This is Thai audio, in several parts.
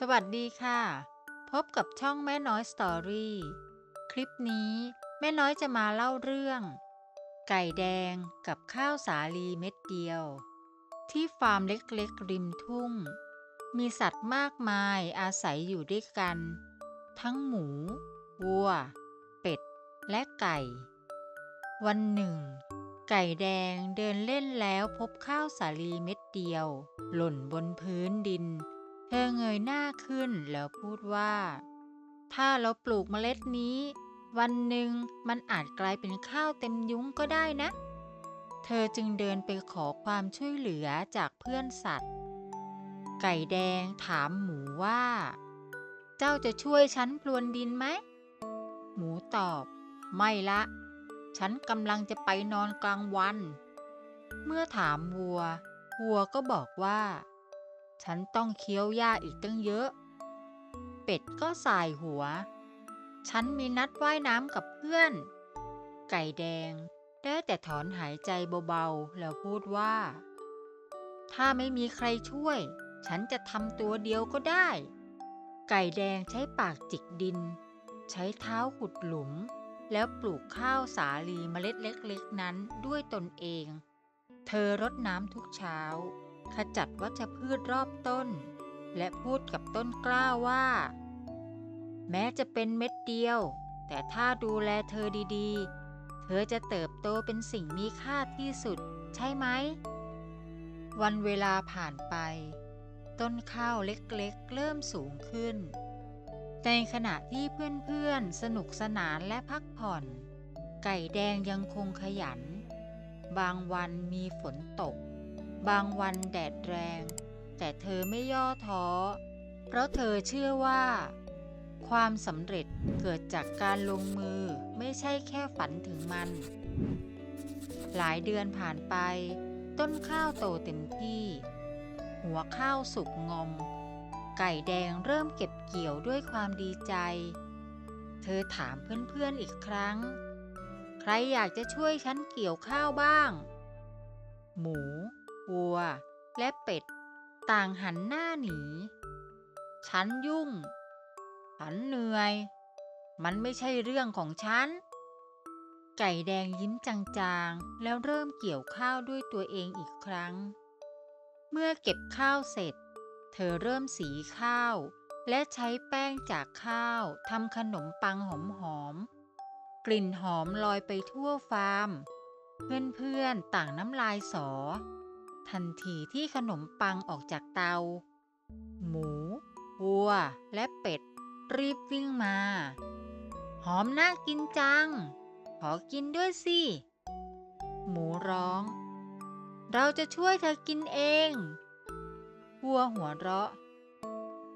สวัสดีค่ะ พบกับช่องแม่น้อยสตอรี่คลิปนี้แม่น้อยจะมาเล่าเรื่อง ไก่แดงกับข้าวสาลีเม็ดเดียว ที่ฟาร์มเล็กๆ ริมทุ่ง มีสัตว์มากมายอาศัยอยู่ด้วยกัน ทั้งหมู วัว เป็ด และไก่ วันหนึ่ง ไก่แดงเดินเล่นแล้วพบข้าวสาลีเม็ดเดียว หล่นบนพื้นดิน ธอเงยหน้าขึ้นแล้วพูดว่า ถ้าเราปลูกเมล็ดนี้ วันหนึ่งมันอาจกลายเป็นข้าวเต็มยุ้งก็ได้นะ เธอจึงเดินไปขอความช่วยเหลือจากเพื่อนสัตว์ ไก่แดงถามหมูว่า เจ้าจะช่วยฉันพรวนดินไหม หมูตอบ ไม่ละ ฉันกำลังจะไปนอนกลางวัน เมื่อถามวัว วัวก็บอกว่า ฉันต้องเคี้ยวหญ้าอีกตั้งเยอะ เป็ดก็สายหัว ฉันมีนัดว่ายน้ำกับเพื่อน ไก่แดง ได้แต่ถอนหายใจเบาๆ แล้วพูดว่า ถ้าไม่มีใครช่วย ฉันจะทำตัวเดียวก็ได้ ไก่แดงใช้ปากจิกดิน ใช้เท้าขุดหลุม แล้วปลูกข้าวสาลีเมล็ดเล็กๆนั้นด้วยตนเอง เธอรดน้ำทุกเช้า ขจัดวัชพืชรอบต้น และพูดกับต้นกล้าว่า แม้จะเป็นเม็ดเดียว แต่ถ้าดูแลเธอดีๆ เธอจะเติบโตเป็นสิ่งมีค่าที่สุด ใช่ไหม วันเวลาผ่านไป ต้นข้าวเล็กๆ เริ่มสูงขึ้น ในขณะที่เพื่อนๆ สนุกสนานและพักผ่อน ไก่แดงยังคงขยัน บางวันมีฝนตก บางวันแดดแรง แต่เธอไม่ย่อท้อ เพราะเธอเชื่อว่า ความสำเร็จเกิดจากการลงมือไม่ใช่แค่ฝันถึงมัน หลายเดือนผ่านไป ต้นข้าวโตเต็มที่ หัวข้าวสุกงอม ไก่แดงเริ่มเก็บเกี่ยวด้วยความดีใจ เธอถามเพื่อนๆอีกครั้ง ใครอยากจะช่วยฉันเกี่ยวข้าวบ้าง หมู วัว และเป็ด ต่างหันหน้าหนี ฉันยุ่ง ฉันเหนื่อย มันไม่ใช่เรื่องของฉัน ไก่แดงยิ้มจางๆ แล้วเริ่มเกี่ยวข้าวด้วยตัวเองอีกครั้ง เมื่อเก็บข้าวเสร็จ เธอเริ่มสีข้าว และใช้แป้งจากข้าวทำขนมปังหอมๆ กลิ่นหอมลอยไปทั่วฟาร์มเพื่อนๆ ต่างน้ำลายสอ ทันทีที่ขนมปังออกจากเตา หมู วัว และเป็ด รีบวิ่งมา หอมน่ากินจัง ขอกินด้วยสิ หมูร้อง เราจะช่วยเธอกินเอง วัวหัวเราะ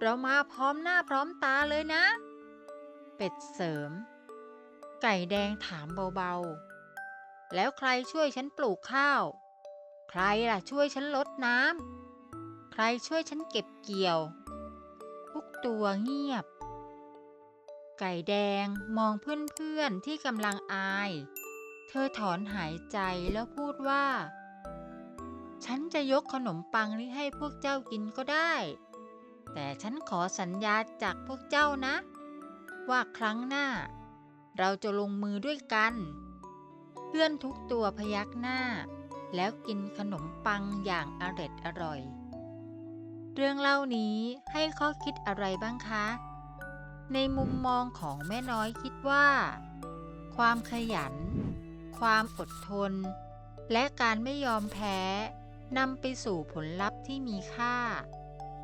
เรามาพร้อมหน้าพร้อมตาเลยนะ เป็ดเสริม ไก่แดงถามเบาๆ แล้วใครช่วยฉันปลูกข้าว ใครล่ะช่วยฉันลดน้ำ ใครช่วยฉันเก็บเกี่ยว ทุกตัวเงียบ ไก่แดงมองเพื่อนๆที่กำลังอาย เธอถอนหายใจแล้วพูดว่า ฉันจะยกขนมปังนี้ให้พวกเจ้ากินก็ได้ แต่ฉันขอสัญญาจากพวกเจ้านะ ว่าครั้งหน้า เราจะลงมือด้วยกัน เพื่อนทุกตัวพยักหน้า แล้วกินขนมปังอย่างอร็ดอร่อย เรื่องเล่านี้ให้ข้อคิดอะไรบ้างคะ ในมุมมองของแม่น้อยคิดว่า ความขยัน ความอดทน และการไม่ยอมแพ้นำไปสู่ผลลัพธ์ที่มีค่า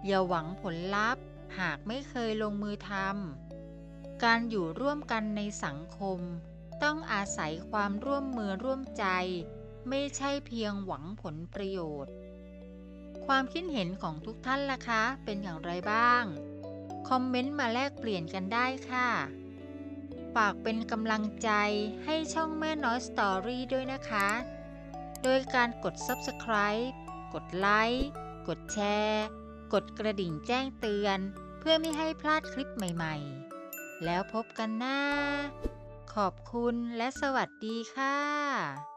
อย่าหวังผลลัพธ์หากไม่เคยลงมือทำ การอยู่ร่วมกันในสังคม ต้องอาศัยความร่วมมือร่วมใจ ไม่ใช่เพียงหวังผลประโยชน์ ความคิดเห็นของทุกท่านล่ะคะ เป็นอย่างไรบ้าง คอมเมนต์มาแลกเปลี่ยนกันได้ค่ะ ฝากเป็นกำลังใจให้ช่องแม่น้อยสตอรี่ด้วยนะคะ โดยการกด Subscribe กดไลค์กดแชร์ กดกระดิ่งแจ้งเตือน เพื่อไม่ให้พลาดคลิปใหม่ๆ แล้วพบกันหนะขอบคุณและสวัสดีค่ะ